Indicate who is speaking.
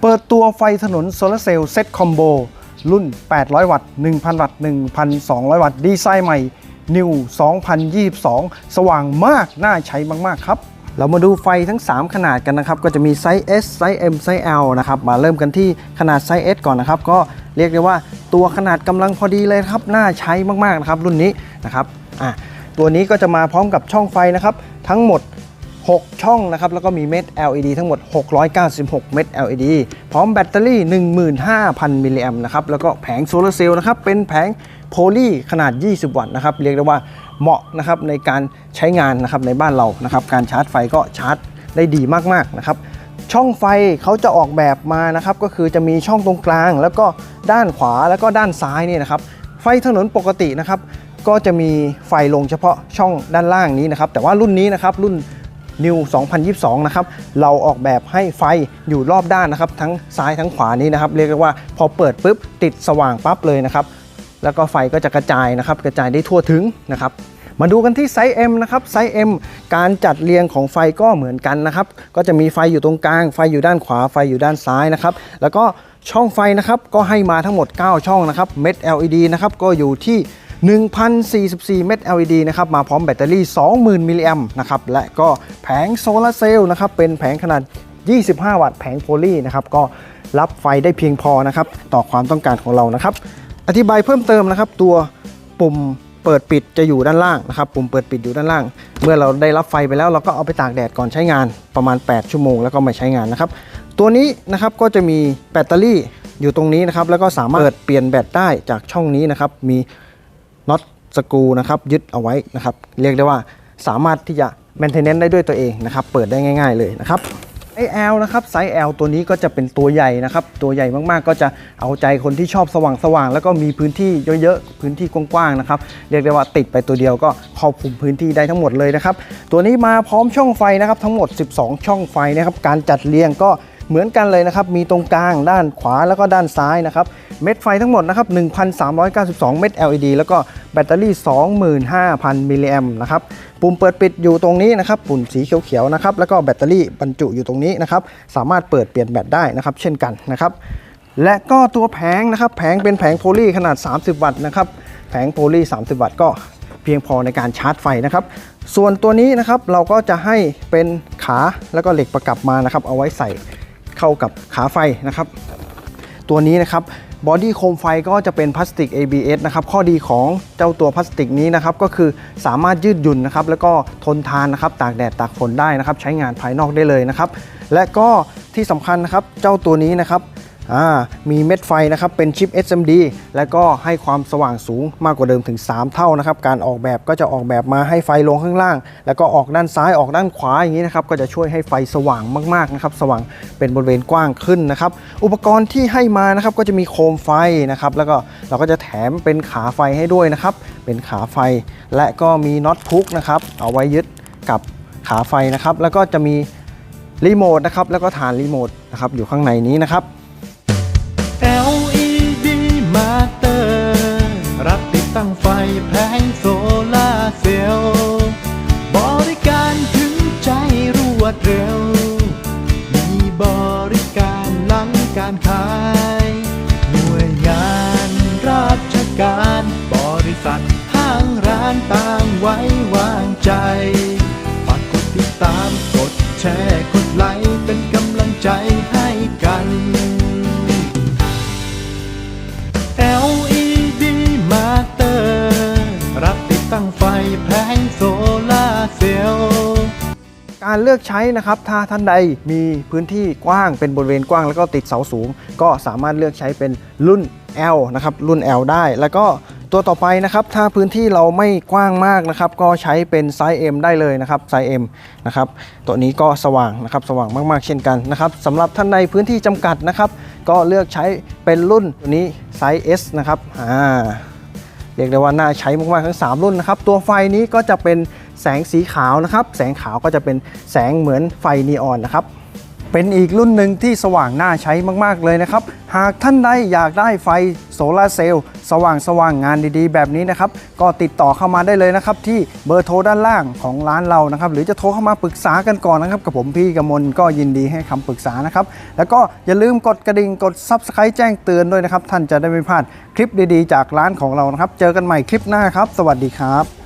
Speaker 1: เปิดตัวไฟถนนโซลาร์เซลล์เซ็ตคอมโบรุ่น 800 วัตต์ 1,000 วัตต์ 1,200 วัตต์ ดีไซน์ใหม่ New 2022 สว่างมาก น่าใช้มาก ๆ ครับ เรามาดูไฟทั้ง 3 ขนาดกันนะครับ ก็จะมีไซส์ S ไซส์ M ไซส์ L นะครับ มาเริ่มกันที่ขนาดไซส์ S ก่อนนะครับ ก็เรียกได้ว่าตัวขนาดกำลังพอดีเลยครับ น่าใช้มาก ๆ นะครับ รุ่นนี้นะครับ อะ ตัวนี้ก็จะมาพร้อมกับช่องไฟนะครับ ทั้งหมด 6 ช่องนะครับ แล้วก็มีเม็ด LED ทั้งหมด 696 เม็ด LED พร้อมแบตเตอรี่ 15,000 มิลลิแอมป์นะครับ แล้วก็แผงโซลาร์เซลล์นะครับ เป็นแผงโพลีขนาด 20 วัตต์นะครับ เรียกได้ว่าเหมาะนะครับในการใช้งานนะครับในบ้านเรานะครับ การชาร์จไฟก็ชาร์จได้ดีมากๆนะครับ ช่องไฟเขาจะออกแบบมานะครับ ก็คือจะมีช่องตรงกลาง แล้วก็ด้านขวาแล้วก็ด้านซ้ายนี่นะครับ ไฟถนนปกตินะครับ ก็จะมีไฟลงเฉพาะช่องด้านล่างนี้นะครับ แต่ว่ารุ่นนี้นะครับรุ่น New 2022 นะครับ เราออกแบบให้ไฟอยู่รอบด้านนะครับ ทั้งซ้ายทั้งขวานี้นะครับ เรียกได้ว่าพอเปิดปุ๊บติดสว่างปั๊บเลยนะครับ แล้วก็ไฟก็จะกระจายนะครับ กระจายได้ทั่วถึงนะครับมาดูกันที่ไซส์ M นะครับ ไซส์ M การจัดเรียงของไฟก็เหมือนกันนะครับ ก็จะมีไฟอยู่ตรงกลาง ไฟอยู่ด้านขวา ไฟอยู่ด้านซ้ายนะครับ แล้วก็ช่องไฟนะครับ ก็ให้มาทั้งหมด 9 ช่องนะครับ เม็ด LED นะครับ ก็อยู่ที่ 1,044 เม็ด LED นะครับ มาพร้อมแบตเตอรี่ 20,000 มิลลิแอมป์นะครับ และก็แผงโซลาร์เซลล์นะครับ เป็นแผงขนาด 25 วัตต์แผงโพลีนะครับ ก็รับไฟได้เพียงพอนะครับ ต่อความต้องการของเรานะครับ อธิบายเพิ่มเติมนะครับ ตัวปุ่มเปิดปิดจะอยู่ด้านล่างนะครับ ปุ่มเปิดปิดอยู่ด้านล่าง เมื่อเราได้รับไฟไปแล้วเราก็เอาไปตากแดดก่อนใช้งานประมาณ 8 ชั่วโมงแล้วก็มาใช้งานนะครับ ตัวนี้นะครับก็จะมีแบตเตอรี่อยู่ตรงนี้นะครับ แล้วก็สามารถเปิดเปลี่ยนแบตได้จากช่องนี้นะครับ มี น็อตสกูนะครับยึดเอาไว้นะครับ เรียกได้ว่าสามารถที่จะ maintenance ได้ด้วยตัวเองนะครับ เปิดได้ง่าย ๆเลยนะครับไอ L นะครับไซส์ L ตัวนี้ก็จะเป็นตัวใหญ่นะครับ ตัวใหญ่มากๆ ก็จะเอาใจคนที่ชอบสว่างๆ แล้วก็มีพื้นที่เยอะๆ พื้นที่กว้างๆนะครับ เรียกได้ว่าติดไปตัวเดียวก็ครอบคลุมพื้นที่ได้ทั้งหมดเลยนะครับ ตัวนี้มาพร้อมช่องไฟนะครับ ทั้งหมด 12 ช่องไฟนะครับ การจัดเรียงก็ เหมือนกันเลยนะครับ มีตรงกลางด้านขวาแล้วก็ด้านซ้ายนะครับ เม็ดไฟทั้งหมดนะครับ 1,392 เม็ด LED แล้วก็แบตเตอรี่ 25,000 มิลลิแอมป์นะครับ ปุ่มเปิดปิดอยู่ตรงนี้นะครับ ปุ่มสีเขียวๆนะครับ แล้วก็แบตเตอรี่บรรจุอยู่ตรงนี้นะครับ สามารถเปิดเปลี่ยนแบตได้นะครับ เช่นกันนะครับ และก็ตัวแผงนะครับ แผงเป็นแผงโพลีขนาด 30 วัตต์นะครับ แผงโพลี 30 วัตต์ก็เพียงพอในการชาร์จไฟนะครับส่วนตัวนี้นะครับเราก็จะให้เป็นขาแล้วก็เหล็กประกับมานะครับ เอาไว้ใส่ เข้ากับขาไฟนะครับ ตัวนี้นะครับบอดี้โคมไฟก็จะเป็นพลาสติก ABS นะครับข้อดีของเจ้าตัวพลาสติกนี้นะครับก็คือสามารถยืดหยุ่นนะครับแล้วก็ทนทานนะครับตากแดดตากฝนได้นะครับ ใช้งานภายนอกได้เลยนะครับ และก็ที่สำคัญนะครับเจ้าตัวนี้นะครับ มีเม็ดไฟนะครับเป็นชิป SMD และก็ให้ความสว่างสูงมากกว่าเดิมถึง 3 เท่านะครับ การออกแบบก็จะออกแบบมาให้ไฟลงข้างล่าง แล้วก็ออกด้านซ้ายออกด้านขวาอย่างนี้นะครับก็จะช่วยให้ไฟสว่างมากๆนะครับสว่างเป็นบริเวณกว้างขึ้นนะครับ อุปกรณ์ที่ให้มานะครับก็จะมีโคมไฟนะครับแล้วก็เราก็จะแถมเป็นขาไฟให้ด้วยนะครับเป็นขาไฟ และก็มีน็อตพุกนะครับเอาไว้ยึดกับขาไฟนะครับแล้วก็จะมีรีโมทนะครับแล้วก็ฐานรีโมทนะครับอยู่ข้างในนี้นะครับ
Speaker 2: มาเตอร์ รับติดตั้งไฟแผงโซลาเซลล์บริการถึงใจรวดเร็ว มีบริการหลังการขาย หน่วยงานราชการ บริษัทห้างร้านต่างไว้วางใจฝากกดติดตามกดแชร์กดไลค์เป็นกำลังใจ
Speaker 1: การเลือกใช้นะครับถ้าท่านใดมีพื้นที่กว้างเป็นบริเวณกว้าง แล้วก็ติดเสาสูง ก็สามารถเลือกใช้เป็นรุ่น L นะครับรุ่น L ได้ แล้วก็ตัวต่อไปนะครับถ้าพื้นที่เราไม่กว้างมากนะครับก็ใช้เป็นไซส์ M ได้เลยนะครับไซส์ M นะครับตัวนี้ก็สว่างนะครับสว่างมากๆเช่นกันนะครับสำหรับท่านใดพื้นที่จำกัดนะครับ ก็เลือกใช้เป็นรุ่นตัวนี้ไซส์ S นะครับอ่าเรียกได้ว่าน่าใช้มากๆทั้ง 3 รุ่นนะครับตัวไฟนี้ก็จะเป็น แสงสีขาวนะครับ แสงขาวก็จะเป็นแสงเหมือนไฟนีออนนะครับ เป็นอีกรุ่นหนึ่งที่สว่างน่าใช้มาก ๆ เลยนะครับ หากท่านใดอยากได้ไฟโซลาร์เซลล์สว่างสว่างงานดีๆ แบบนี้นะครับ ก็ติดต่อเข้ามาได้เลยนะครับ ที่เบอร์โทรด้านล่างของร้านเรานะครับ หรือจะโทรเข้ามาปรึกษากันก่อนนะครับ กับผมพี่กมลก็ยินดีให้คำปรึกษานะครับ แล้วก็อย่าลืมกดกระดิ่งกด Subscribe แจ้งเตือนด้วยนะครับ ท่านจะได้ไม่พลาดคลิปดีๆ จากร้านของเรานะครับ เจอกันใหม่คลิปหน้าครับ สวัสดีครับ